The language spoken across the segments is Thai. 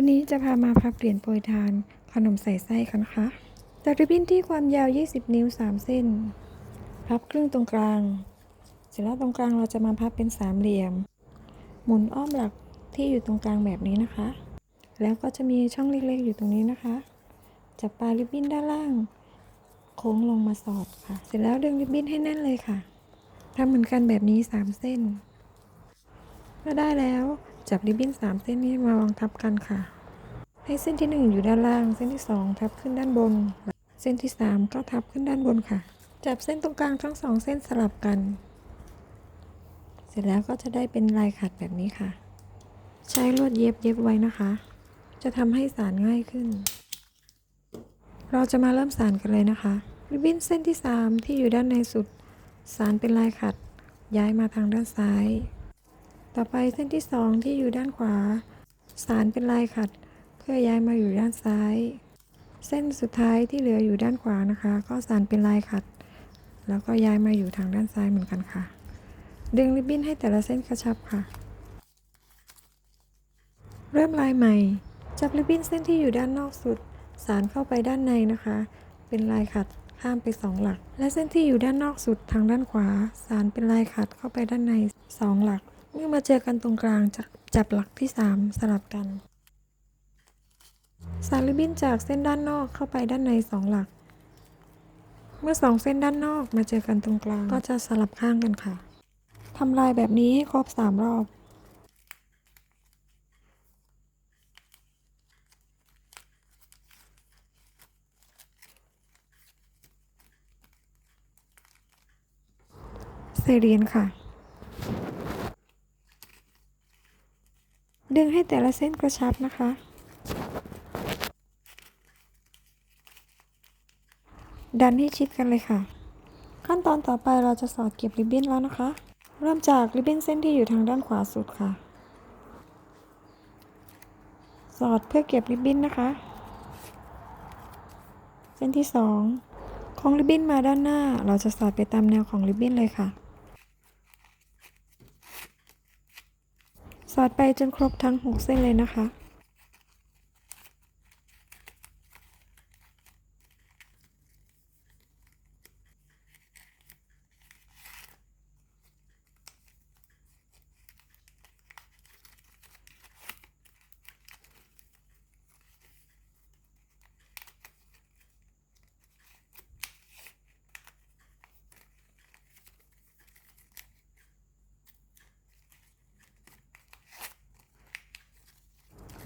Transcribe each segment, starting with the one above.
วันนี้จะพามาพับเหรียญโปรยทาน ขนมใส่ไส้กันนะคะจากริบบิ้นที่ความยาว 20 นิ้ว 3 เส้น พับครึ่งตรงกลาง เสร็จแล้วตรงกลางเราจะมาพับเป็นสามเหลี่ยม หมุนอ้อมหลักที่อยู่ตรงกลางแบบนี้นะคะ แล้วก็จะมีช่องเล็กๆอยู่ตรงนี้นะคะ จับปลายริบบิ้นด้านล่าง โค้งลงมาสอดค่ะ เสร็จแล้วดึงริบบิ้นให้แน่นเลยค่ะทำเหมือนกันแบบนี้ 3 เส้น ก็ได้แล้ว จับริบบิ้น3เส้นนี้มาวางทับกันค่ะ ให้เส้นที่ 1 อยู่ด้านล่าง เส้นที่ 2 ทับขึ้นด้านบน เส้นที่ 3 ก็ทับขึ้นด้านบนค่ะ จับเส้นตรงกลางทั้งสองเส้นสลับกัน เสร็จแล้วก็จะได้เป็นลายขัดแบบนี้ค่ะ ใช้ลวดเย็บเย็บไว้นะคะ จะทำให้สานง่ายขึ้น เราจะมาเริ่มสานกันเลยนะคะ ริบบิ้นเส้นที่ 3 ที่อยู่ด้านในสุด สานเป็นลายขัด ย้ายมาทางด้านซ้าย ต่อไปเส้นที่ 2 ที่อยู่ด้านขวา สานเป็นลายขัด เพื่อย้ายมาอยู่ด้านซ้าย เส้นสุดท้ายที่เหลืออยู่ด้านขวานะคะ ก็สานเป็นลายขัด แล้วก็ย้ายมาอยู่ทางด้านซ้ายเหมือนกันค่ะ ดึงริบบิ้นให้แต่ละเส้นกระชับค่ะ เริ่มลายใหม่ จับริบบิ้นเส้นที่อยู่ด้านนอกสุด สานเข้าไปด้านในนะคะ เป็นลายขัดข้ามไปสองหลัก และเส้นที่อยู่ด้านนอกสุดทางด้านขวา สานเป็นลายขัดเข้าไปด้านในสองหลัก เมื่อมาเจอกันตรงกลางจะจับหลักที่สามสลับกัน สานริบบิ้นจากเส้นด้านนอกเข้าไปด้านในสองหลัก เมื่อสองเส้นด้านนอกมาเจอกันตรงกลางก็จะสลับข้างกันค่ะทำลายแบบนี้ให้ครบสามรอบใส่เรียญค่ะ ดึงให้แต่ละเส้นกระชับนะคะ ดันให้ชิดกันเลยค่ะ ขั้นตอนต่อไปเราจะสอดเก็บริบบิ้นแล้วนะคะ เริ่มจากริบบิ้นเส้นที่อยู่ทางด้านขวาสุดค่ะ สอดเพื่อเก็บริบบิ้นนะคะ เส้นที่สองของริบบิ้นมาด้านหน้า เราจะสอดไปตามแนวของริบบิ้นเลยค่ะ อดไปจนครบทั้ง 6 เส้นเลยนะคะ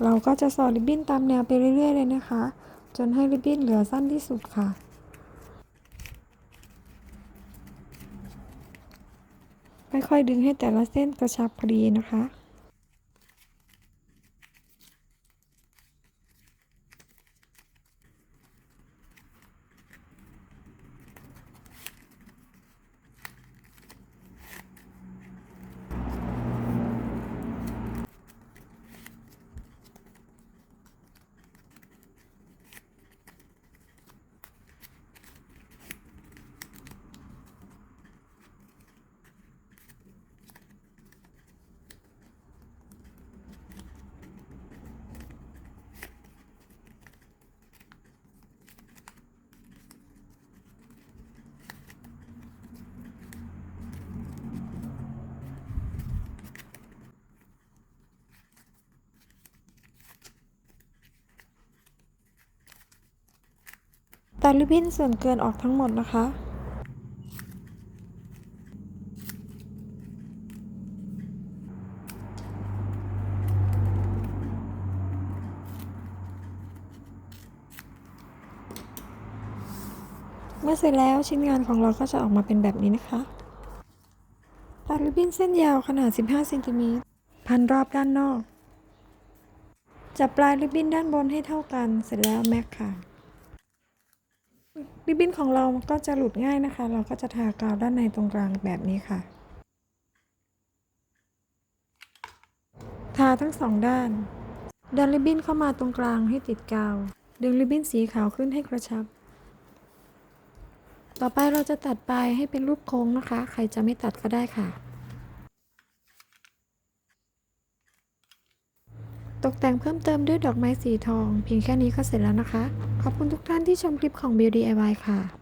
เราก็จะสอดริบบิ้นตามแนวไปเรื่อย ๆ เลยนะคะ จนให้ริบบิ้นเหลือสั้นที่สุดค่ะ ค่อย ๆ ดึงให้แต่ละเส้นกระชับพอดีนะคะ ตัดริบบิ้นส่วนเกินออกทั้งหมดนะคะ เมื่อเสร็จแล้วชิ้นงานของเราก็จะออกมาเป็นแบบนี้นะคะตัดริบบิ้นเส้นยาวขนาด 15เซนติเมตรพันรอบด้านนอก จับปลายริบบิ้นด้านบนให้เท่ากันเสร็จแล้วแม็กค่ะ ริบบิ้นของเราก็จะหลุดง่ายนะคะ เราก็จะทากาวด้านในตรงกลางแบบนี้ค่ะ ทาทั้งสองด้าน ดันริบบิ้นเข้ามาตรงกลางให้ติดกาว ดึงริบบิ้นสีขาวขึ้นให้กระชับ ต่อไปเราจะตัดปลายให้เป็นรูปโค้งนะคะ ใครจะไม่ตัดก็ได้ค่ะ ตกแต่งเพิ่มเติมด้วยดอกไม้สีทอง เพียงแค่นี้ก็เสร็จแล้วนะคะ ขอบคุณทุกท่านที่ชมคลิปของ Beauty DIY ค่ะ